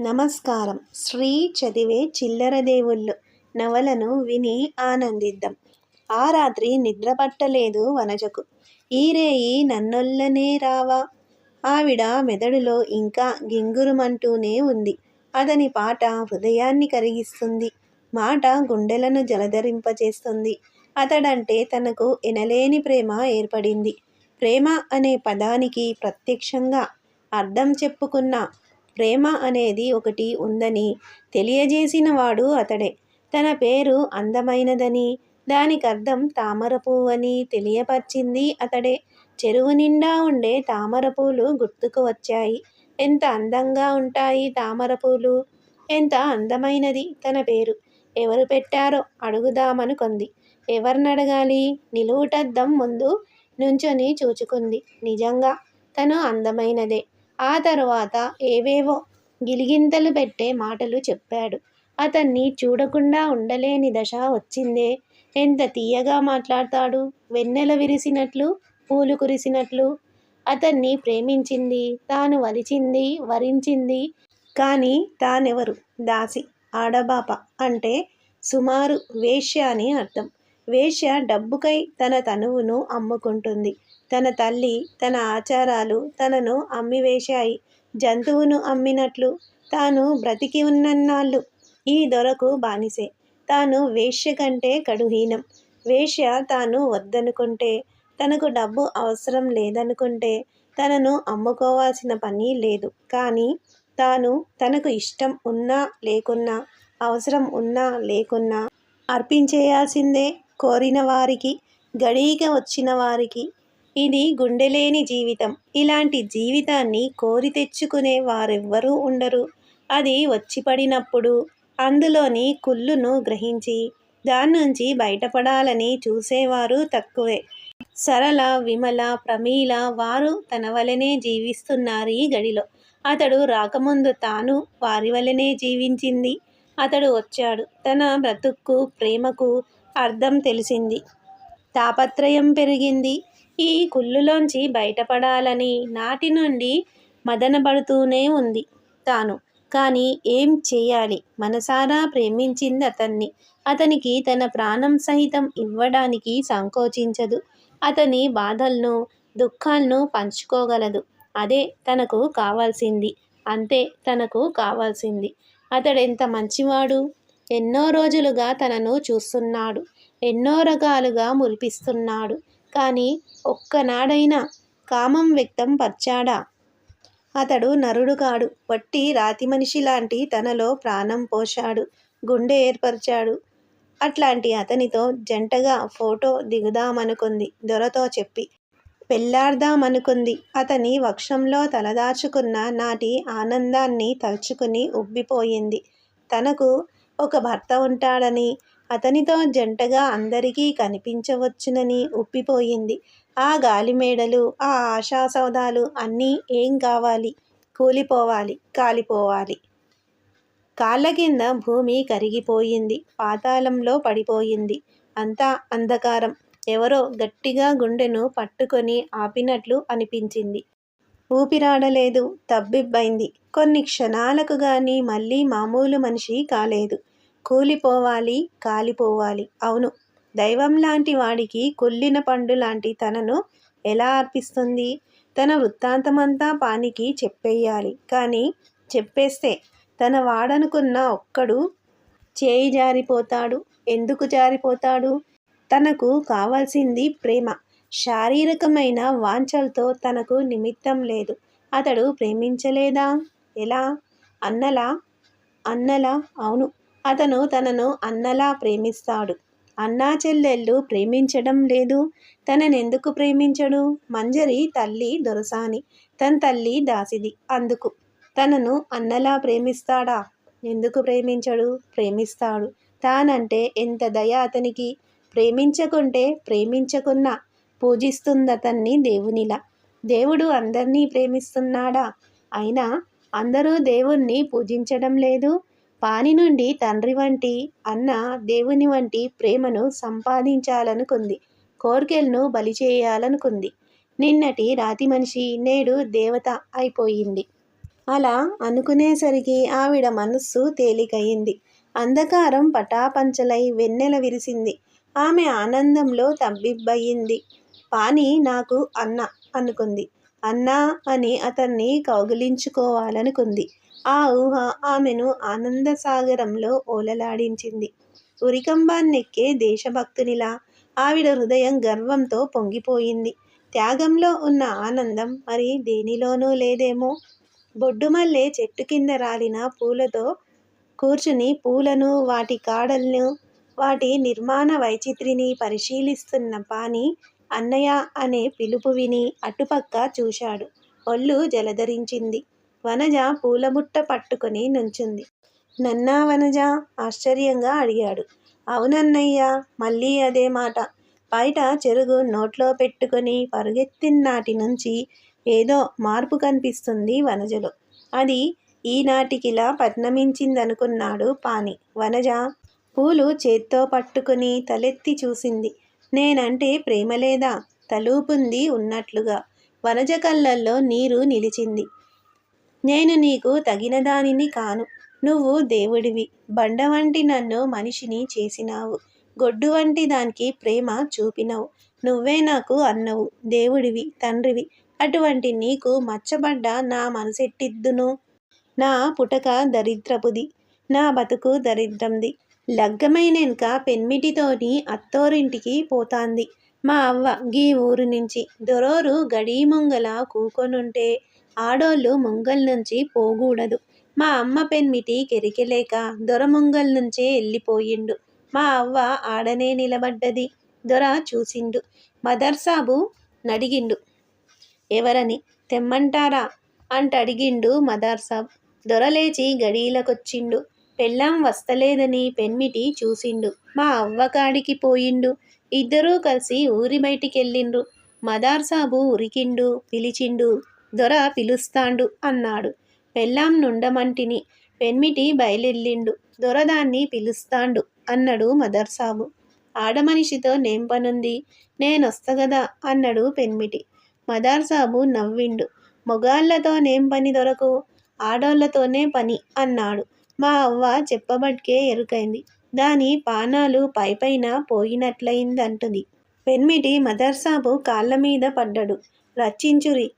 నమస్కారం. శ్రీ చదివే చిల్లర దేవుళ్ళు. నవలను విని ఆనందిద్దాం. ఆ రాత్రి నిద్రపట్టలేదు వనజకు. ఈరేయి నన్నొల్లనే రావా? ఆవిడ మెదడులో ఇంకా గింగురుమంటూనే ఉంది. అతని పాట హృదయాన్ని కరిగిస్తుంది. మాట గుండెలను జలధరింపచేస్తుంది. అతడంటే తనకు ఎనలేని ప్రేమ ఏర్పడింది. ప్రేమ అనే పదానికి ప్రత్యక్షంగా అర్థం చెప్పుకున్న ప్రేమ అనేది ఒకటి ఉందని తెలియజేసినవాడు అతడే. తన పేరు అందమైనదని దానికర్థం తామర అని తెలియపరిచింది అతడే. చెరువు నిండా ఉండే తామర పూలు గుర్తుకు వచ్చాయి. ఎంత అందంగా ఉంటాయి తామర పూలు? ఎంత అందమైనది తన పేరు. ఎవరు పెట్టారో అడుగుదామనుకుంది ఎవరినడగాలి నిలువుటద్దం ముందు నుంచొని చూచుకుంది. నిజంగా తను అందమైనదే. ఆ తర్వాత ఏవేవో గిలిగింతలు పెట్టే మాటలు చెప్పాడు. అతన్ని చూడకుండా ఉండలేని దశ వచ్చిందే. ఎంత తీయగా మాట్లాడతాడు? వెన్నెల విరిసినట్లు? పూలు కురిసినట్లు? అతన్ని ప్రేమించింది తాను వలిచింది వరించింది. కానీ తానెవరు? దాసి ఆడబాప అంటే సుమారు వేశ్య అని అర్థం. వేశ్య డబ్బుకై తన తనువును అమ్ముకుంటుంది. తన తల్లి తన ఆచారాలు తనను అమ్మివేశాయి. జంతువును అమ్మినట్లు తాను బ్రతికి ఉన్నన్నాళ్ళు. ఈ దొరకు బానిసే. తాను వేశ్య కంటే కడుహీనం. వేశ్య తాను వద్దనుకుంటే తనకు డబ్బు అవసరం లేదనుకుంటే తనను అమ్ముకోవాల్సిన పని లేదు. కానీ తాను తనకు ఇష్టం ఉన్నా లేకున్నా అవసరం ఉన్నా లేకున్నా అర్పించేయాల్సిందే కోరిన వారికి గడీగా వచ్చిన వారికి ఇది గుండెలేని జీవితం. ఇలాంటి జీవితాన్ని కోరి తెచ్చుకునే వారెవ్వరూ ఉండరు. అది వచ్చి పడినప్పుడు అందులోని కుళ్ళును గ్రహించి దాన్నుంచి బయటపడాలని చూసేవారు తక్కువే. సరళ విమల ప్రమీల వారు తన వలనే జీవిస్తున్నారు ఈ గడిలో. అతడు రాకముందు తాను వారి వలనే జీవించింది. అతడు వచ్చాడు. తన బ్రతుక్కు ప్రేమకు అర్థం తెలిసింది. తాపత్రయం పెరిగింది. ఈ కుళ్ళులోంచి బయటపడాలని నాటి నుండి మదనపడుతూనే ఉంది తాను. కానీ ఏం చేయాలి? మనసారా ప్రేమించింది అతన్ని. అతనికి తన ప్రాణం సహితం ఇవ్వడానికి సంకోచించదు. అతని బాధలను దుఃఖాలను పంచుకోగలదు. అదే తనకు కావాల్సింది. అంతే తనకు కావాల్సింది. అతడెంత మంచివాడు? ఎన్నో రోజులుగా తనను చూస్తున్నాడు. ఎన్నో రకాలుగా మురిపిస్తున్నాడు. కానీ ఒక్కనాడైనా కామం వ్యక్తం పర్చాడా? అతడు నరుడు కాడు. వట్టి రాతి మనిషి లాంటి తనలో ప్రాణం పోశాడు. గుండె ఏర్పరిచాడు. అట్లాంటి అతనితో జంటగా ఫోటో దిగుదామనుకుంది. దొరతో చెప్పి పెళ్ళాడదామనుకుంది. అతని వక్షంలో తలదాచుకున్న నాటి ఆనందాన్ని తలుచుకుని ఉబ్బిపోయింది. తనకు ఒక భర్త ఉంటాడని అతనితో జంటగా అందరికీ కనిపించవచ్చునని ఉప్పిపోయింది ఆ గాలిమేడలు ఆ ఆశాసౌదాలు అన్నీ ఏం కావాలి? కూలిపోవాలి కాలిపోవాలి. కాళ్ళ కింద భూమి కరిగిపోయింది. పాతాళంలో పడిపోయింది. అంతా అంధకారం. ఎవరో గట్టిగా గుండెను పట్టుకొని ఆపినట్లు అనిపించింది. ఊపిరాడలేదు తబ్బిబ్బైంది. కొన్ని క్షణాలకు గాని మళ్ళీ మామూలు మనిషి కాలేదు. కూలిపోవాలి కాలిపోవాలి. అవును దైవం లాంటి వాడికి కుళ్ళిన పండు లాంటి తనను ఎలా అర్పిస్తుంది? తన వృత్తాంతమంతా పానికి చెప్పేయాలి. కానీ చెప్పేస్తే తన వాడనుకున్న ఒక్కడు చేయి జారిపోతాడు. ఎందుకు జారిపోతాడు? తనకు కావాల్సింది ప్రేమ. శారీరకమైన వాంఛలతో తనకు నిమిత్తం లేదు. అతడు ప్రేమించలేదా? ఎలా? అన్నలా? అన్నలా? అవును అతను తనను అన్నలా ప్రేమిస్తాడు. అన్నా చెల్లెళ్ళు ప్రేమించడం లేదు. తననెందుకు ప్రేమించడు? మంజరి తల్లి దొరసాని. తన తల్లి దాసిది. అందుకు తనను అన్నలా ప్రేమిస్తాడా? ఎందుకు ప్రేమించడు? ప్రేమిస్తాడు. తానంటే ఎంత దయ అతనికి? ప్రేమించకుంటే ప్రేమించకున్న పూజిస్తుందతన్ని దేవునిలా. దేవుడు అందరినీ ప్రేమిస్తున్నాడా? అయినా అందరూ దేవుణ్ణి పూజించడం లేదు. పాని నుండి తండ్రి వంటి అన్న దేవుని వంటి ప్రేమను సంపాదించాలనుకుంది కోర్కెలను బలి చేయాలనుకుంది నిన్నటి రాతి మనిషి నేడు దేవత అయిపోయింది అలా అనుకునేసరికి ఆవిడ మనస్సు తేలికయింది. అంధకారం పటాపంచలై వెన్నెల విరిసింది. ఆమె ఆనందంలో తబ్బిబ్బయింది. పాని నాకు అన్న అనుకుంది. అన్నా అని అతన్ని కౌగిలించుకోవాలనుకుంది. ఆ ఊహ ఆమెను ఆనందసాగరంలో ఓలలాడించింది. ఉరికంబాన్నెక్కే దేశభక్తునిలా ఆవిడ హృదయం గర్వంతో పొంగిపోయింది. త్యాగంలో ఉన్న ఆనందం మరి దేనిలోనూ లేదేమో? బొడ్డుమల్లె చెట్టుకింద రాలిన పూలతో కూర్చుని పూలను వాటి కాడలను వాటి నిర్మాణ వైచిత్రిని పరిశీలిస్తున్న పాని అన్నయ్య అనే పిలుపు విని అటుపక్క చూశాడు. ఒళ్ళు జలధరించింది వనజ పూలబుట్ట పట్టుకుని నుంచుంది. నన్నా వనజ ఆశ్చర్యంగా అడిగాడు. అవునన్నయ్య మళ్ళీ అదే మాట. బయట చెరుగు నోట్లో పెట్టుకుని పరుగెత్తినాటినుంచీ ఏదో మార్పు కనిపిస్తుంది వనజలో. అది ఈనాటికిలా పరిణమించిందనుకున్నాడు పాని వనజ పూలు చేత్తో పట్టుకుని తలెత్తి చూసింది. నేనంటే ప్రేమ లేదా తలూపుంది ఉన్నట్లుగా. వనజ కళ్ళల్లో నీరు నిలిచింది. నేను నీకు తగినదానిని కాను. నువ్వు దేవుడివి. బండ వంటి నన్ను మనిషిని చేసినావు. గొడ్డు వంటి దానికి ప్రేమ చూపినవు నువ్వే నాకు అన్నవు. దేవుడివి, తండ్రివి. అటువంటి నీకు మచ్చబడ్డ నా మనసెట్టిద్దును? నా పుటక దరిద్రపుది. నా బతుకు దరిద్రంది. లగ్గమైనక పెన్మిటితోని అత్తోరింటికి పోతాంది మా అవ్వ గీ ఊరు నుంచి దొరోరు గడీముంగల కూకొనుంటే ఆడోళ్ళు ముంగల్నుంచి పోకూడదు మా అమ్మ పెన్మిటి కెరికెలేక దొర ముంగల్నుంచే వెళ్ళిపోయిండు మా అవ్వ ఆడనే నిలబడ్డది. దొర చూసిండు. మదర్సాబు నడిగిండు. ఎవరని తెమ్మంటారా? అంటడిగిండు మదర్సాబు. దొర లేచి గడీలకొచ్చిండు. పెళ్ళాం వస్తలేదని పెన్మిటి చూసిండు. మా అవ్వకాడికి పోయిండు. ఇద్దరూ కలిసి ఊరి బయటికెళ్ళిండ్రు. మదర్సాబు ఉరికిండు. పిలిచిండు. దొర పిలుస్తాండు అన్నాడు. పెళ్ళాం నుండమంటిని. పెన్మిటి బయలెళ్ళిండు దొర దాన్ని పిలుస్తాండు మదర్ మదర్సాబు. ఆడమనిషితో నేంపనుంది? నేనొస్తగదా పెన్మిటి మదార్ సాబు నవ్విండు. మొగాళ్ళతో నేం పని దొరకు? ఆడోళ్ళతోనే పని అన్నాడు. మా అవ్వ చెప్పబట్కే ఎరుకైంది. దాని పానాలు పైపైన పోయినట్లయిందంటుంది పెన్మిటి మదర్సాబు కాళ్ళమీద పడ్డడు. రచ్చించురి.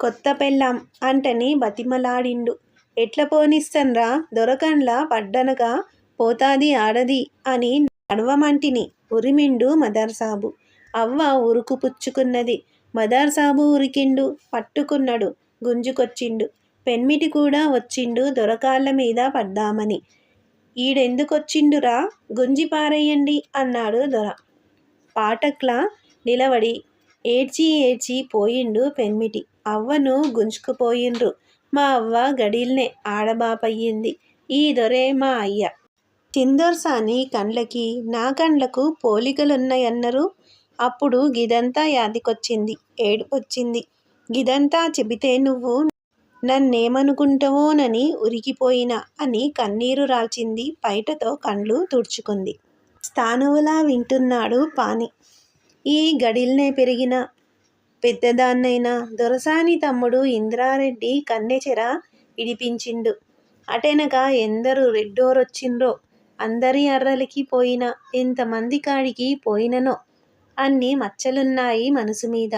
కొత్త పెళ్ళాం అంటని బతిమలాడిండు. ఎట్ల పోనిస్తన్రా? దొరకండ్ల పడ్డనక పోతాది ఆడది అని నడవమంటిని ఉరిమిండు మదర్సాబు. అవ్వ ఉరుకు పుచ్చుకున్నది. మదర్సాబు ఉరికిండు. పట్టుకున్నడు. గుంజుకొచ్చిండు. పెన్మిటి కూడా వచ్చిండు దొరకాళ్ళమీద పడ్దామని. ఈడెందుకొచ్చిండురా? గుంజి పారెయ్యండి అన్నాడు దొర. పాటక్లా నిలబడి ఏడ్చి ఏడ్చి పోయిండు పెన్మిటి అవ్వను గుంజుకుపోయిండ్రు. మా అవ్వ గడిల్నే ఆడబాపయ్యింది. ఈ దొరే మా అయ్య. చిందొర్సాని కండ్లకి నా కండ్లకు పోలికలున్నాయన్నరు అప్పుడు గిదంతా యాదికొచ్చింది. ఏడుపొచ్చింది. గిదంతా చెబితే నువ్వు నన్నేమనుకుంటావోనని ఉరికిపోయినా అని కన్నీరు రాల్చింది పైటతో కండ్లు తుడుచుకుంది. స్థానువులా వింటున్నాడు పాని ఈ గడిల్నే పెరిగిన పెద్దదాన్నైనా దొరసాని తమ్ముడు ఇంద్రారెడ్డి కన్నెచెర ఇడిపించిండు. అటెనక ఎందరు రెడ్డోరొచ్చిండ్రో? అందరి అర్రలికి పోయినా ఎంతమంది కాడికి పోయిననో అన్ని మచ్చలున్నాయి మనసు మీద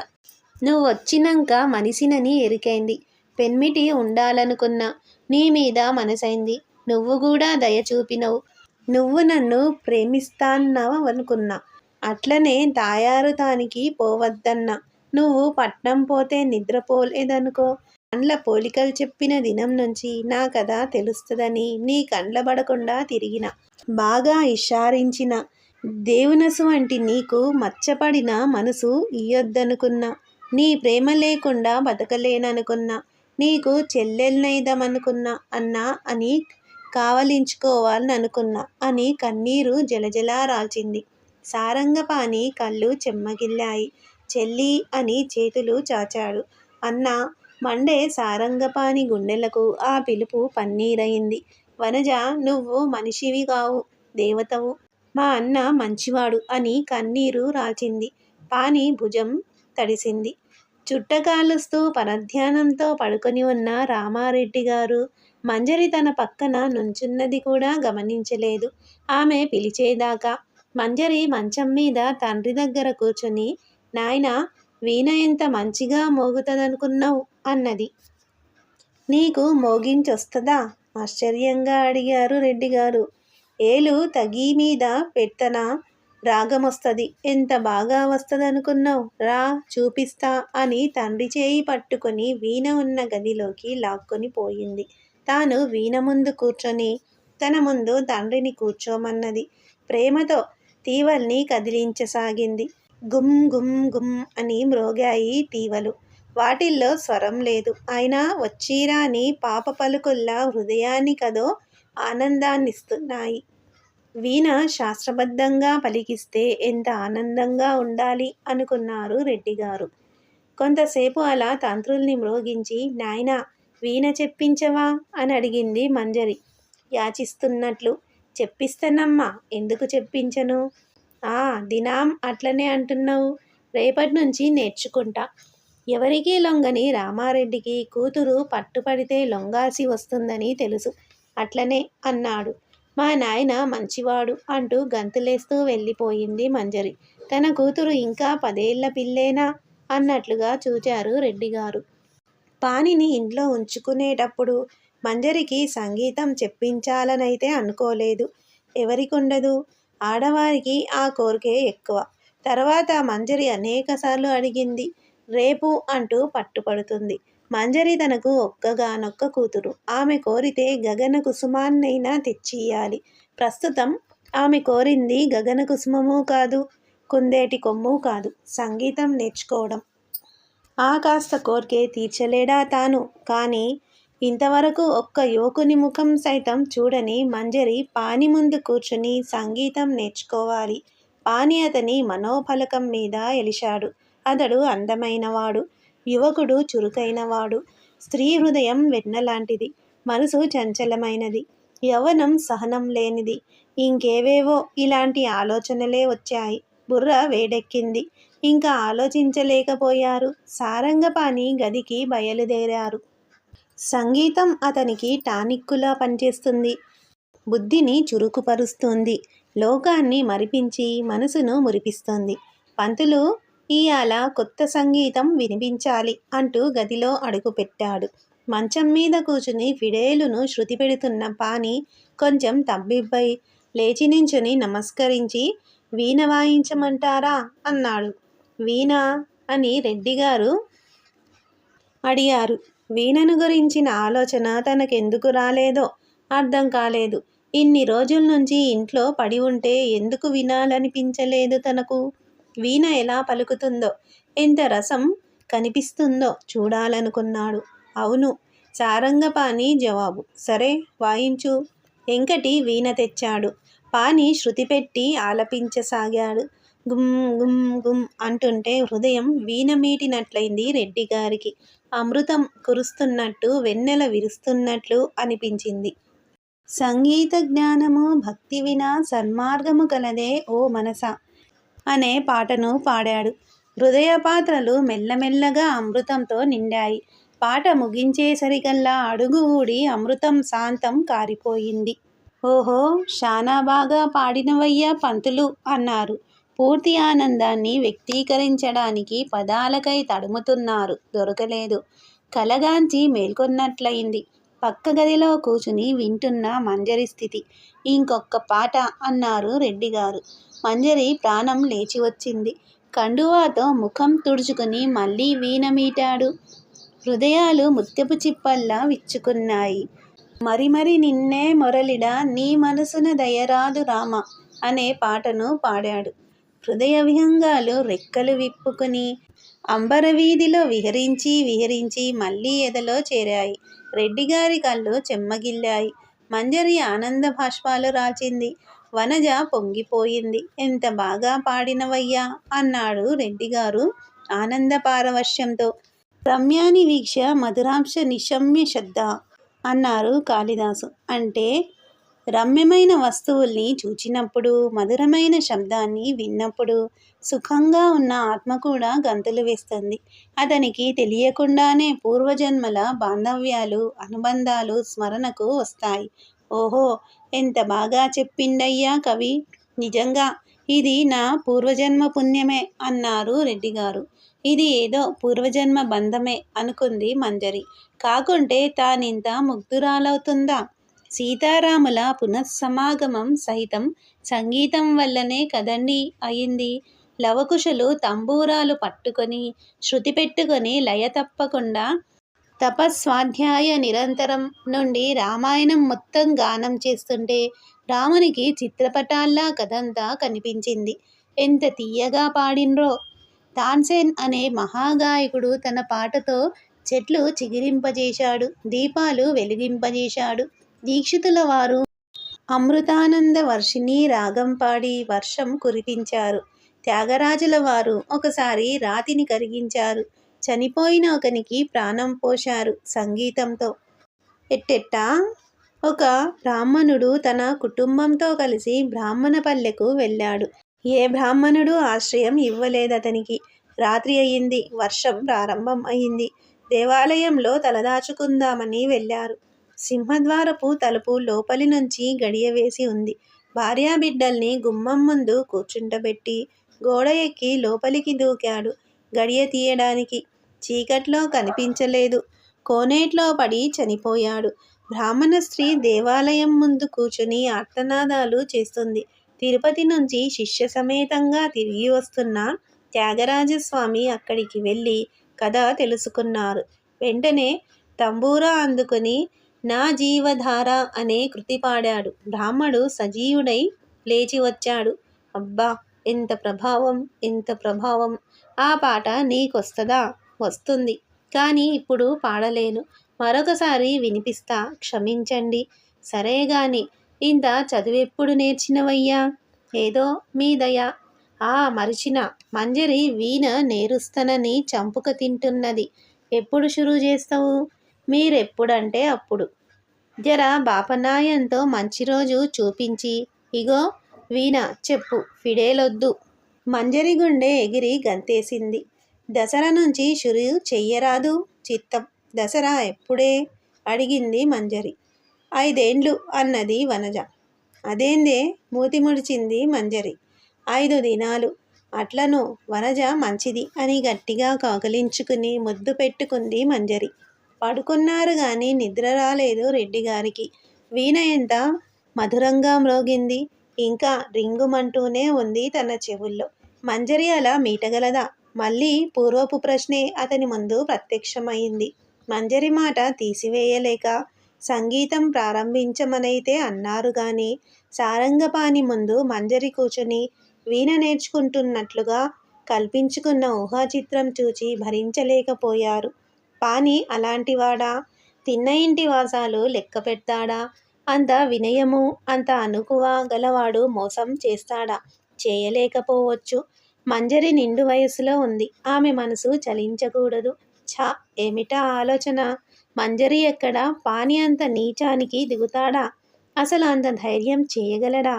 నువ్వొచ్చినాక మనిషినని ఎరికైంది పెమ్మిటి ఉండాలనుకున్నా. నీమీద మనసైంది. నువ్వుగూడా దయ చూపినవు నువ్వు నన్ను ప్రేమిస్తాన్నవనుకున్నా. అట్లనే తాయారుతానికి పోవద్దన్నా. నువ్వు పట్నం పోతే నిద్రపోలేదనుకో. కండ్ల పోలికలు చెప్పిన దినం నుంచి నా కథ తెలుస్తుందని నీ కండ్లబడకుండా తిరిగిన బాగా ఇషారించిన దేవునసు వంటి నీకు మచ్చపడిన మనసు ఇయ్యొద్దనుకున్నా. నీ ప్రేమ లేకుండా బతకలేననుకున్నా. నీకు చెల్లెల్నైదమనుకున్నా అన్నా అని కావలించుకోవాలని అనుకున్నా అని కన్నీరు జలజలా రాల్చింది. సారంగపాణి కళ్ళు చెమ్మగిల్లాయి. చెల్లి అని చేతులు చాచాడు. అన్న మండే సారంగపాణి గుండెలకు ఆ పిలుపు పన్నీరయింది. వనజ నువ్వు మనిషివి కావు దేవతవు. మా అన్న మంచివాడు అని కన్నీరు రాల్చింది. పాని భుజం తడిసింది. చుట్టకాలుస్తూ పరధ్యానంతో పడుకొని ఉన్న రామారెడ్డి గారు మంజరి తన పక్కన నుంచున్నది కూడా గమనించలేదు. ఆమె పిలిచేదాకా మంజరి మంచం మీద తండ్రి దగ్గర కూర్చొని నాయనా వీణ ఎంత మంచిగా మోగుతుందనుకున్నావు? అన్నది. నీకు మోగించొస్తుందా? ఆశ్చర్యంగా అడిగారు రెడ్డిగారు ఏలు తగి మీద రాగం రాగమొస్తుంది. ఎంత బాగా వస్తుందనుకున్నావు? రా చూపిస్తా అని తండ్రి చేయి పట్టుకొని వీణ ఉన్న గదిలోకి లాక్కొని పోయింది. తాను వీణ ముందు కూర్చొని తన ముందు తండ్రిని కూర్చోమన్నది. ప్రేమతో తీవల్ని కదిలించసాగింది. గుమ్ గుమ్ గుమ్ అని మ్రోగాయి తీవలు. వాటిల్లో స్వరం లేదు. అయినా వచ్చిరాని పాప పలుకుల్లా హృదయాన్ని కదో ఆనందాన్నిస్తున్నాయి. వీణ శాస్త్రబద్ధంగా పలికిస్తే ఎంత ఆనందంగా ఉండాలి అనుకున్నారు రెడ్డిగారు. కొంతసేపు అలా తంత్రుల్ని మ్రోగించి నాయనా వీణ చెప్పించవా? అని అడిగింది మంజరి. యాచిస్తున్నట్లు చెప్పిస్తానమ్మా ఎందుకు చెప్పించను? ఆ దినాం అట్లనే అంటున్నావు. రేపటి నుంచి నేర్చుకుంటా. ఎవరికీ లొంగని రామారెడ్డికి కూతురు పట్టుపడితే లొంగాల్సి వస్తుందని తెలుసు. అట్లనే అన్నాడు. మా నాయన మంచివాడు అంటూ గంతులేస్తూ వెళ్ళిపోయింది మంజరి. తన కూతురు ఇంకా పదేళ్ళ పిల్లేనా అన్నట్లుగా చూచారు రెడ్డిగారు. పానిని ఇంట్లో ఉంచుకునేటప్పుడు మంజరికి సంగీతం చెప్పించాలనైతే అనుకోలేదు. ఎవరికుండదు? ఆడవారికి ఆ కోరికే ఎక్కువ. తర్వాత మంజరి అనేకసార్లు అడిగింది. రేపు అంటూ పట్టుపడుతుంది. మంజరి తనకు ఒక్కగానొక్క కూతురు. ఆమె కోరితే గగన కుసుమాన్నైనా తెచ్చియాలి ప్రస్తుతం ఆమె కోరింది గగన కుసుమము కాదు కుందేటి కొమ్ము కాదు. సంగీతం నేర్చుకోవడం. ఆ కాస్త కోరికే తీర్చలేడా తాను? కానీ ఇంతవరకు ఒక్క యువకుని ముఖం సైతం చూడని మంజరి పాని ముందు కూర్చుని సంగీతం నేర్చుకోవాలి. పాని అతని మనోఫలకం మీద ఎలిశాడు. అతడు అందమైనవాడు. యువకుడు చురుకైనవాడు. స్త్రీ హృదయం వెన్నలాంటిది. మనసు చంచలమైనది. యవనం సహనం లేనిది. ఇంకేవేవో ఇలాంటి ఆలోచనలే వచ్చాయి. బుర్ర వేడెక్కింది. ఇంకా ఆలోచించలేకపోయారు. సారంగపాణి గదికి బయలుదేరారు. సంగీతం అతనికి టానిక్కులా పనిచేస్తుంది. బుద్ధిని చురుకుపరుస్తుంది. లోకాన్ని మరిపించి మనసును మురిపిస్తుంది. పంతులు ఇయాల కొత్త సంగీతం వినిపించాలి అంటూ గదిలో అడుగుపెట్టాడు. మంచం మీద కూర్చుని ఫిడేలును శృతి పెడుతున్న పాని కొంచెం తబ్బిబ్బై లేచి నించుని నమస్కరించి వీణ వాయించమంటారా అన్నాడు. వీణ అని రెడ్డిగారు అడిగారు. వీణను గురించిన ఆలోచన తనకెందుకు రాలేదో అర్థం కాలేదు. ఇన్ని రోజుల నుంచి ఇంట్లో పడి ఉంటే ఎందుకు వినాలనిపించలేదు తనకు? వీణ ఎలా పలుకుతుందో ఎంత రసం కనిపిస్తుందో చూడాలనుకున్నాడు. అవును సారంగపాణి జవాబు. సరే వాయించు. వెంకటి వీణ తెచ్చాడు. పాని శృతి పెట్టి ఆలపించసాగాడు. గుమ్ గుమ్ గుమ్ అంటుంటే హృదయం వీణ మీటినట్లయింది రెడ్డి గారికి. అమృతం కురుస్తున్నట్టు వెన్నెల విరుస్తున్నట్లు అనిపించింది. సంగీత జ్ఞానము భక్తి వినా సన్మార్గము కలదే ఓ మనస. అనే పాటను పాడాడు. హృదయ పాత్రలు మెల్లమెల్లగా అమృతంతో నిండాయి. పాట ముగించేసరికల్లా అడుగు ఊడి అమృతం శాంతం కారిపోయింది. ఓహో శానా బాగా పాడినవయ్యా పంతులు అన్నారు. పూర్తి ఆనందాన్ని వ్యక్తీకరించడానికి పదాలకై తడుముతున్నారు. దొరకలేదు. కలగాంచి మేల్కొన్నట్లయింది. పక్క గదిలో కూచుని వింటున్న మంజరి స్థితి. ఇంకొక్క పాట అన్నారు రెడ్డిగారు. మంజరి ప్రాణం లేచి వచ్చింది. కండువాతో ముఖం తుడుచుకుని మళ్ళీ వీణమీటాడు హృదయాలు ముత్యపు చిప్పల్లా విచ్చుకున్నాయి. మరి మరి నిన్నే మొరలిడ నీ మనసున దయరాదు రామ అనే పాటను పాడాడు. హృదయ విహంగాలు రెక్కలు విప్పుకుని అంబరవీధిలో విహరించి విహరించి మళ్ళీ ఎదలో చేరాయి. రెడ్డిగారి కళ్ళు చెమ్మగిల్లాయి. మంజరి ఆనంద భాష్పాలు రాచింది వనజ పొంగిపోయింది. ఎంత బాగా పాడినవయ్యా అన్నాడు రెడ్డిగారు ఆనంద పారవశ్యంతో. రమ్యాని వీక్ష మధురాంశ నిశమ్య శ్రద్ధ అన్నారు కాళిదాసు. అంటే రమ్యమైన వస్తువుల్ని చూచినప్పుడు మధురమైన శబ్దాన్ని విన్నప్పుడు సుఖంగా ఉన్న ఆత్మ కూడా గంతులు వేస్తుంది. అతనికి తెలియకుండానే పూర్వజన్మల బాంధవ్యాలు అనుబంధాలు స్మరణకు వస్తాయి. ఓహో! ఎంత బాగా చెప్పిండయ్యా కవి! నిజంగా ఇది నా పూర్వజన్మ పుణ్యమే అన్నారు రెడ్డిగారు. ఇది ఏదో పూర్వజన్మ బంధమే అనుకుంది మంజరి. కాకుంటే తానింత ముగ్ధురాలవుతుందా? సీతారాముల పునఃసమాగమం సహితం సంగీతం వల్లనే కదండి అయింది. లవకుశులు తంబూరాలు పట్టుకొని శృతి పెట్టుకొని లయ తప్పకుండా తపస్వాధ్యాయ నిరంతరం నుండి రామాయణం మొత్తం గానం చేస్తుంటే రామునికి చిత్రపటాల్లా కథంతా కనిపించింది. ఎంత తీయగా పాడిండ్రో! తాన్సేన్ అనే మహాగాయకుడు తన పాటతో చెట్లు చిగిరింపజేశాడు దీపాలు వెలిగింపజేశాడు. దీక్షితుల వారు అమృతానంద వర్షిణి రాగం పాడి వర్షం కురిపించారు. త్యాగరాజుల వారు ఒకసారి రాతిని కరిగించారు. చనిపోయిన ఒకనికి ప్రాణం పోశారు సంగీతంతో. ఎట్టెట్టా? ఒక బ్రాహ్మణుడు తన కుటుంబంతో కలిసి బ్రాహ్మణ పల్లెకు వెళ్ళాడు. ఏ బ్రాహ్మణుడు ఆశ్రయం ఇవ్వలేదు అతనికి రాత్రి అయింది వర్షం ప్రారంభం అయింది. దేవాలయంలో తలదాచుకుందామని వెళ్ళారు. సింహద్వారపు తలుపు లోపలి నుంచి గడియవేసి ఉంది. భార్యాబిడ్డల్ని గుమ్మం ముందు కూర్చుంటబెట్టి గోడ ఎక్కి లోపలికి దూకాడు. గడియ తీయడానికి చీకట్లో కనిపించలేదు. కోనేట్లో పడి చనిపోయాడు. బ్రాహ్మణ స్త్రీ దేవాలయం ముందు కూర్చుని ఆర్తనాదాలు చేస్తుంది. తిరుపతి నుంచి శిష్య సమేతంగా తిరిగి వస్తున్న త్యాగరాజస్వామి అక్కడికి వెళ్ళి కథ తెలుసుకున్నారు. వెంటనే తంబూరా అందుకుని నా జీవధార అనే కృతి పాడాడు. బ్రాహ్మడు సజీవుడై లేచి వచ్చాడు. అబ్బా ఎంత ప్రభావం ఎంత ప్రభావం. ఆ పాట నీకొస్తదా? వస్తుంది. కానీ ఇప్పుడు పాడలేను. మరొకసారి వినిపిస్తా క్షమించండి. సరే గాని ఇంత చదువెప్పుడు నేర్చినవయ్యా? ఏదో మీ దయ. ఆ మరిచిన మంజరి వీణ నేరుస్తనని చంపుక తింటున్నది. ఎప్పుడు షురూ చేస్తావు? మీరెప్పుడంటే అప్పుడు. జర బాపనాయంతో మంచి రోజు చూపించి ఇగో వీణ చెప్పు ఫిడేలొద్దు. మంజరి గుండె ఎగిరి గంతేసింది. దసరా నుంచి షురు చెయ్యరాదు చిత్తం. దసరా ఎప్పుడే? అడిగింది మంజరి. ఐదేండ్లు అన్నది వనజ. అదేందే? మూతి ముడిచింది మంజరి. ఐదు దినాలు. అట్లను వనజ మంచిది అని గట్టిగా కాకలించుకుని ముద్దు పెట్టుకుంది మంజరి. పడుకున్నారు కానీ నిద్ర రాలేదు రెడ్డి గారికి. వీణ ఎంత మధురంగా మ్రోగింది. ఇంకా రింగుమంటూనే ఉంది తన చెవుల్లో. మంజరి అలా మీటగలదా? మళ్ళీ పూర్వపు ప్రశ్నే అతని ముందు ప్రత్యక్షమైంది. మంజరి మాట తీసివేయలేక సంగీతం ప్రారంభించమనైతే అన్నారు కానీ సారంగపాణి ముందు మంజరి కూర్చుని వీణ నేర్చుకుంటున్నట్లుగా కల్పించుకున్న ఊహాచిత్రం చూచి భరించలేకపోయారు. పాని అలాంటివాడా? తిన్న ఇంటి వాసాలు లెక్క పెడతాడా? అంత వినయము అంత అనుకువ గలవాడు మోసం చేస్తాడా? చేయలేకపోవచ్చు. మంజరి నిండు వయసులో ఉంది. ఆమె మనసు చలించకూడదు. ఛా! ఏమిటా ఆలోచన? మంజరి ఎక్కడ? పాని అంత నీచానికి దిగుతాడా? అసలు అంత ధైర్యం చేయగలడా?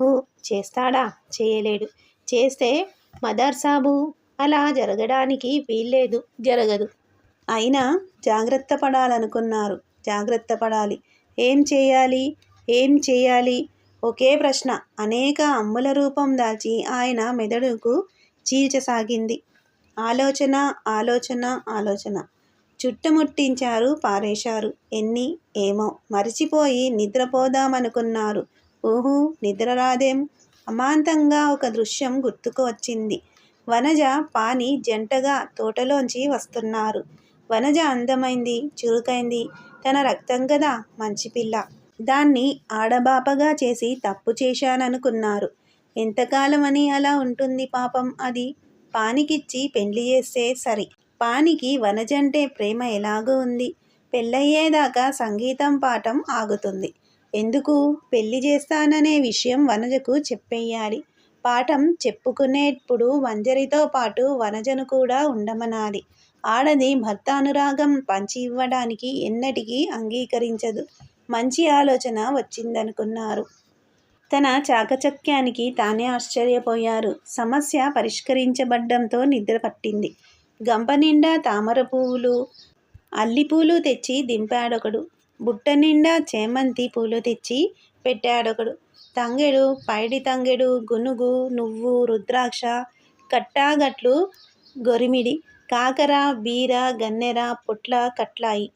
హూ! చేస్తాడా? చేయలేడు. చేస్తే మదర్ సాబు అలా జరగడానికి వీల్లేదు. జరగదు. అయినా జాగ్రత్త పడాలనుకున్నారు. జాగ్రత్త పడాలి. ఏం చేయాలి? ఏం చేయాలి? ఒకే ప్రశ్న. అనేక అమ్ముల రూపం దాచి ఆయన మెదడుకు చీల్చసాగింది. ఆలోచన ఆలోచన ఆలోచన. చుట్టుముట్టించారు పారేశారు. ఎన్ని? ఏమో. మరిచిపోయి నిద్రపోదామనుకున్నారు. ఊహు నిద్ర రాదేం? అమాంతంగా ఒక దృశ్యం గుర్తుకు వచ్చింది. వనజ పాని జంటగా తోటలోంచి వస్తున్నారు. వనజ అందమైంది చురుకైంది. తన రక్తం కదా మంచి పిల్ల. దాన్ని ఆడబాపగా చేసి తప్పు చేశాననుకున్నారు. ఎంతకాలమని అలా ఉంటుంది పాపం అది? పానికిచ్చి పెళ్ళి చేస్తే సరి. పానికి వనజంటే ప్రేమ ఎలాగో ఉంది. పెళ్ళయ్యేదాకా సంగీతం పాఠం ఆగుతుంది. ఎందుకు? పెళ్ళి చేస్తాననే విషయం వనజకు చెప్పేయాలి పాఠం చెప్పుకునేప్పుడు వంజరితో పాటు వనజను కూడా ఉండమనాలి. ఆడది భర్త అనురాగం పంచి ఇవ్వడానికి ఎన్నటికీ అంగీకరించదు. మంచి ఆలోచన వచ్చిందనుకున్నారు. తన చాకచక్యానికి తానే ఆశ్చర్యపోయారు. సమస్య పరిష్కరించబడ్డంతో నిద్ర పట్టింది. గంప నిండా తామర పువ్వులు అల్లిపూలు తెచ్చి దింపాడొకడు. బుట్ట నిండా చేమంతి పూలు తెచ్చి పెట్టాడొకడు. తంగెడు పైడి తంగెడు గునుగు నువ్వు రుద్రాక్ష కట్టాగట్లు గొరిమిడి కాకర బీర గన్నెర పుట్ల కట్లాయి.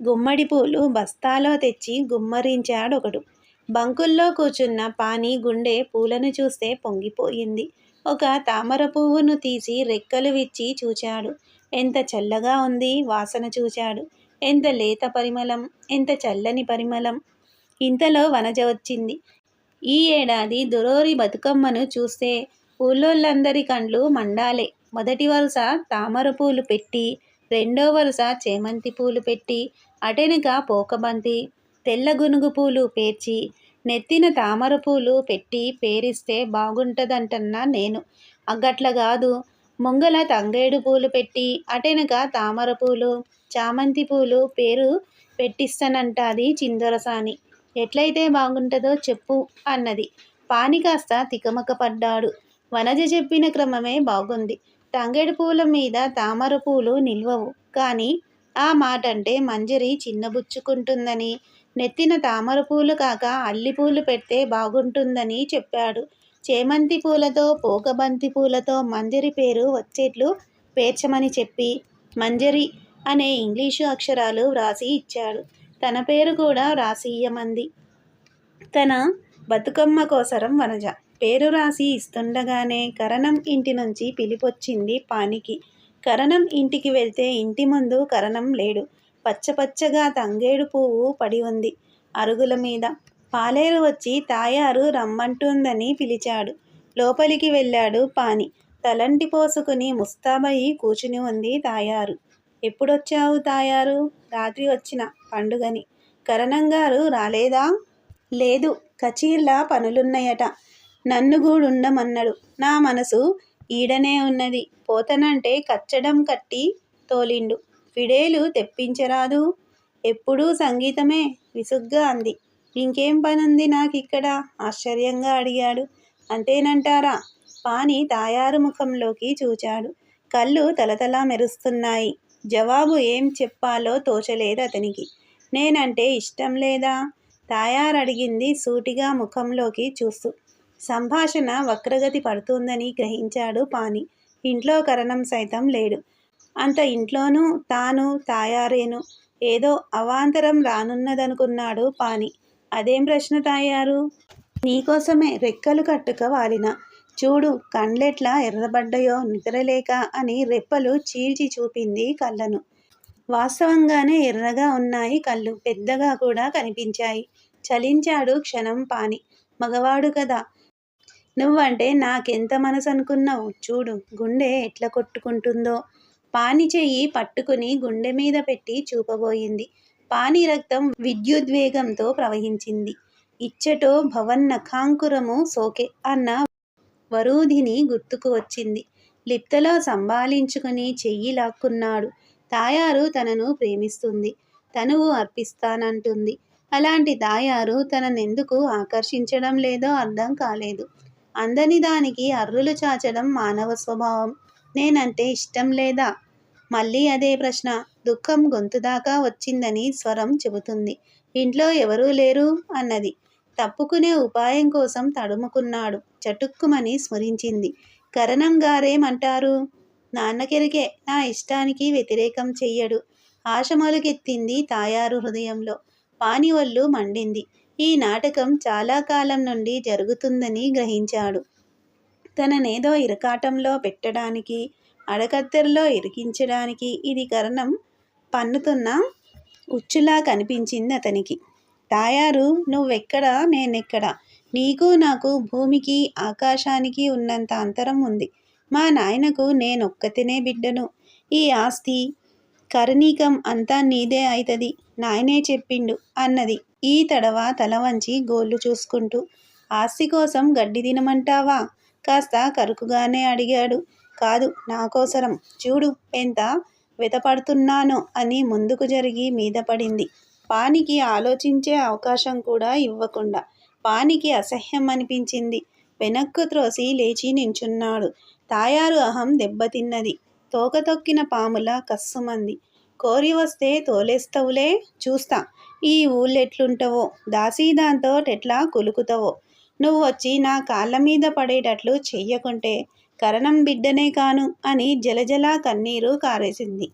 గుమ్మడి పూలు బస్తాలో తెచ్చి గుమ్మరించాడొకడు. బంకుల్లో కూర్చున్న పాని గుండె పూలను చూస్తే పొంగిపోయింది. ఒక తామర పువ్వును తీసి రెక్కలు విచ్చి చూచాడు. ఎంత చల్లగా ఉంది వాసన చూచాడు. ఎంత లేత పరిమళం ఎంత చల్లని పరిమళం. ఇంతలో వనజ వచ్చింది. ఈ ఏడాది దురోరి బతుకమ్మను చూస్తే ఊళ్ళోళ్ళందరి కండ్లు మండాలే. మొదటి వరుస తామర పూలు పెట్టి రెండో వరుస చేమంతి పూలు పెట్టి అటెనక పోకబంతి తెల్ల గునుగు పూలు పేర్చి నెత్తిన తామర పూలు పెట్టి పేరిస్తే బాగుంటుందంటన్నా నేను. అగ్గట్ల కాదు. ముంగల తంగేడు పూలు పెట్టి అటెనక తామర పూలు చామంతి పూలు పేరు పెట్టిస్తానంటాది చిందరసాని ఎట్లయితే బాగుంటుందో చెప్పు అన్నది. పాని కాస్త తికమక పడ్డాడు. వనజ చెప్పిన క్రమమే బాగుంది. తంగేడు పూల మీద తామర పూలు నిల్వవు. కానీ ఆ మాట అంటే మంజరి చిన్నబుచ్చుకుంటుందని నెత్తిన తామర పూలు కాక అల్లిపూలు పెడితే బాగుంటుందని చెప్పాడు. చేమంతి పూలతో పోకబంతి పూలతో మంజరి పేరు వచ్చేట్లు పేర్చమని చెప్పి మంజరి అనే ఇంగ్లీషు అక్షరాలు వ్రాసి ఇచ్చాడు. తన పేరు కూడా వ్రాసియ్యమంది తన బతుకమ్మ కోసరం వనజ. పేరు రాసి ఇస్తుండగానే కరణం ఇంటి నుంచి పిలిపొచ్చింది పానికి. కరణం ఇంటికి వెళ్తే ఇంటి ముందు కరణం లేడు. పచ్చపచ్చగా తంగేడు పువ్వు పడి ఉంది అరుగుల మీద. పాలేరు వచ్చి తాయారు రమ్మంటుందని పిలిచాడు. లోపలికి వెళ్ళాడు పాని. తలంటి పోసుకుని ముస్తాబయి కూచుని ఉంది తాయారు. ఎప్పుడొచ్చావు తాయారు? రాత్రి వచ్చిన పండుగని. కరణంగారు రాలేదా? లేదు. కచీర్లా పనులున్నాయట. నన్ను గూడుండమన్నడు నా మనసు ఈడనే ఉన్నది. పోతనంటే కచ్చడం కట్టి తోలిండు. ఫిడేలు తెప్పించరాదు. ఎప్పుడూ సంగీతమే విసుగ్గా అంది. ఇంకేం పనుంది నాకిక్కడ? ఆశ్చర్యంగా అడిగాడు. అంతేనంటారా? పాని తాయారు ముఖంలోకి చూచాడు. కళ్ళు తలతలా మెరుస్తున్నాయి. జవాబు ఏం చెప్పాలో తోచలేదు అతనికి. నేనంటే ఇష్టం లేదా? తాయారడిగింది సూటిగా ముఖంలోకి చూస్తూ. సంభాషణ వక్రగతి పడుతుందని గ్రహించాడు పాని ఇంట్లో కరణం సైతం లేడు. అంత ఇంట్లోనూ తాను తాయారేను ఏదో అవాంతరం రానున్నదనుకున్నాడు పాని అదేం ప్రశ్న తాయారు? నీకోసమే రెక్కలు కట్టుక వాలిన. చూడు కండ్లెట్లా ఎర్రబడ్డయో నిద్రలేక అని రెప్పలు చీల్చి చూపింది కళ్ళను. వాస్తవంగానే ఎర్రగా ఉన్నాయి కళ్ళు పెద్దగా కూడా కనిపించాయి. చలించాడు క్షణం పాని మగవాడు కదా నువ్వంటే నాకెంత మనసు అనుకున్నావు చూడు గుండె ఎట్లా కొట్టుకుంటుందో. పాని చెయ్యి పట్టుకుని గుండె మీద పెట్టి చూపబోయింది. పాని రక్తం విద్యుద్వేగంతో ప్రవహించింది. ఇచ్చటో భవన్నఖాంకురము సోకే అన్న వరూధిని గుర్తుకు వచ్చింది. లిప్తలో సంభాలించుకుని చెయ్యి లాక్కున్నాడు. తాయారు తనను ప్రేమిస్తుంది. తనువు అర్పిస్తానంటుంది. అలాంటి తాయారు తననెందుకు ఆకర్షించడం లేదో అర్థం కాలేదు. అందని దానికి అర్రులు చాచడం మానవ స్వభావం. నేనంటే ఇష్టం లేదా? మళ్ళీ అదే ప్రశ్న. దుఃఖం గొంతు దాకా వచ్చిందని స్వరం చెబుతుంది. ఇంట్లో ఎవరూ లేరు అన్నది. తప్పుకునే ఉపాయం కోసం తడుముకున్నాడు. చటుక్కుమని స్మరించింది. కరణం గారేమంటారు? నాన్నకెరికే నా ఇష్టానికి వ్యతిరేకం చెయ్యడు. ఆశమాలకెత్తింది తాయారు హృదయంలో. పాని ఒళ్ళు మండింది. ఈ నాటకం చాలా కాలం నుండి జరుగుతుందని గ్రహించాడు. తననేదో ఇరకాటంలో పెట్టడానికి అడకత్తెరలో ఇరికించడానికి ఇది కరణం పన్నుతున్న ఉచ్చులా కనిపించింది అతనికి. తాయారు నువ్వెక్కడ? నేనెక్కడ? నీకు నాకు భూమికి ఆకాశానికి ఉన్నంత అంతరం ఉంది. మా నాయనకు నేనొక్కతినే బిడ్డను. ఈ ఆస్తి కరణీకం అంతా నీదే అవుతుంది నాయనే చెప్పిండు అన్నది. ఈ తడవ తల వంచి గోళ్ళు చూసుకుంటూ ఆస్తి కోసం గడ్డి తినమంటావా? కాస్త కరుకుగానే అడిగాడు. కాదు నాకోసరం. చూడు ఎంత వెతపడుతున్నానో అని ముందుకు జరిగి మీద పడింది. పానికి ఆలోచించే అవకాశం కూడా ఇవ్వకుండా పానికి అసహ్యం అనిపించింది. వెనక్కు త్రోసి లేచి నించున్నాడు. తాయారు అహం దెబ్బతిన్నది. తోక తొక్కిన పాముల కస్సుమంది. కోరి వస్తే తోలేస్తవులే చూస్తా. ఈ ఊళ్ళెట్లుంటవో? దాసీదాంతో ఎట్లా కులుకుతావో? నువ్వు వచ్చి నా కాళ్ళ మీద పడేటట్లు చెయ్యకుంటే కరణం బిడ్డనే కాను అని జలజలా కన్నీరు కారేసింది.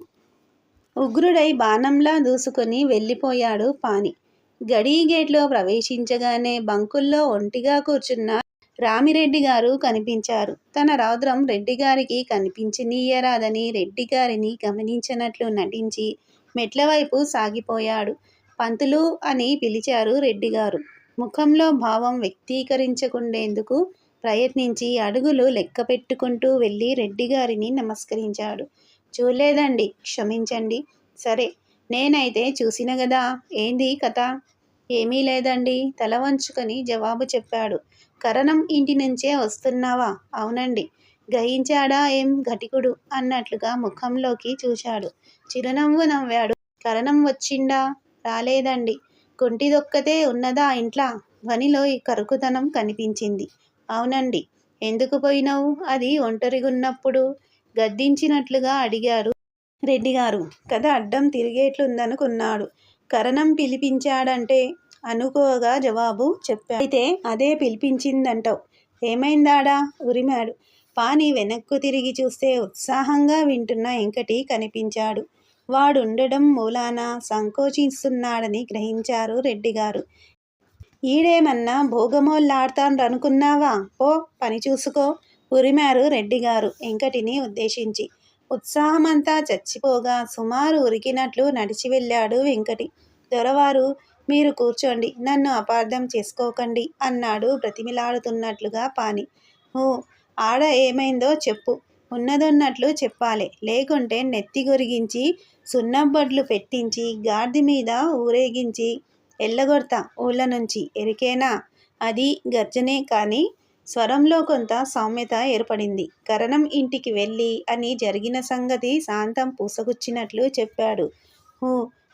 ఉగ్రుడై బాణంలా దూసుకొని వెళ్ళిపోయాడు పాని. గడీ గేట్లో ప్రవేశించగానే బంకుల్లో ఒంటిగా కూర్చున్న రామిరెడ్డి గారు కనిపించారు. తన రౌద్రం రెడ్డి గారికి కనిపించనీయరాదని రెడ్డిగారిని గమనించినట్లు నటించి మెట్ల వైపు సాగిపోయాడు. పంతులు అని పిలిచారు రెడ్డి గారు ముఖంలో భావం వ్యక్తీకరించకుండేందుకు ప్రయత్నించి అడుగులు లెక్క పెట్టుకుంటూ వెళ్ళి రెడ్డిగారిని నమస్కరించాడు. చూడలేదండి క్షమించండి. సరే నేనైతే చూసిన కదా ఏంది కథ? ఏమీ లేదండి తల వంచుకొని జవాబు చెప్పాడు. కరణం ఇంటి నుంచే వస్తున్నావా? అవునండి. గ్రహించాడా ఏం ఘటికుడు? అన్నట్లుగా ముఖంలోకి చూశాడు. చిరునవ్వు నవ్వాడు. కరణం వచ్చిండా? రాలేదండి. కొంటిదొక్కతే ఉన్నదా ఇంట్లో? ధ్వనిలో ఈ కరుకుతనం కనిపించింది. అవునండి. ఎందుకు పోయినావు? అది ఒంటరిగున్నప్పుడు గద్దించినట్లుగా అడిగారు రెడ్డిగారు. కథ అడ్డం తిరిగేట్లుందనుకున్నాడు. కరణం పిలిపించాడంటే అనుకోగా జవాబు చెప్పాడు. అయితే అదే పిలిపించిందంటావు. ఏమైందాడా? ఉరిమాడు. పాని వెనక్కు తిరిగి చూస్తే ఉత్సాహంగా వింటున్న వెంకటి కనిపించాడు. వాడుండడం మూలాన సంకోచిస్తున్నాడని గ్రహించారు రెడ్డిగారు. ఈడేమన్నా భోగమోళ్ళాడతాననుకున్నావా పో పని చూసుకో ఉరిమారు రెడ్డిగారు వెంకటిని ఉద్దేశించి. ఉత్సాహమంతా చచ్చిపోగా సుమారు ఉరికినట్లు నడిచి వెళ్ళాడు వెంకటి. దొరవారు మీరు కూర్చోండి నన్ను అపార్థం చేసుకోకండి అన్నాడు బ్రతిమిలాడుతున్నట్లుగా పాని. ఓ ఆడ ఏమైందో చెప్పు. ఉన్నదొన్నట్లు చెప్పాలి. లేకుంటే నెత్తి గొరిగించి సున్నబొడ్లు పెట్టించి గాడిద మీద ఊరేగించి ఎల్లగొడతా ఊళ్ళ నుంచి. ఎరికేనా? అది గర్జనే కానీ స్వరంలో కొంత సౌమ్యత ఏర్పడింది. కరణం ఇంటికి వెళ్ళి అని జరిగిన సంగతి శాంతం పూసగుచ్చినట్లు చెప్పాడు. హూ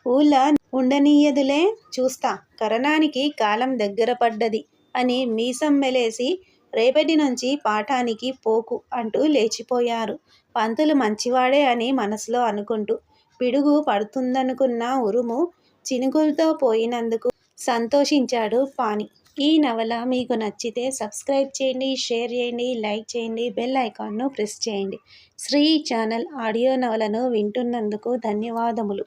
ఊళ్ళ ఉండనీయదులే చూస్తా. కరణానికి కాలం దగ్గర పడ్డది అని మీసం మెలేసి రేపటి నుంచి పాఠానికి పోకు అంటూ లేచిపోయారు. పంతులు మంచివాడే అని మనసులో అనుకుంటూ పిడుగు పడుతుందనుకున్న ఉరుము చినుకులతో పోయినందుకు సంతోషించాడు పాని ఈ నవల మీకు నచ్చితే సబ్స్క్రైబ్ చేయండి షేర్ చేయండి లైక్ చేయండి బెల్ ఐకాన్ను ప్రెస్ చేయండి. శ్రీ ఛానల్ ఆడియో నవలను వింటున్నందుకు ధన్యవాదములు.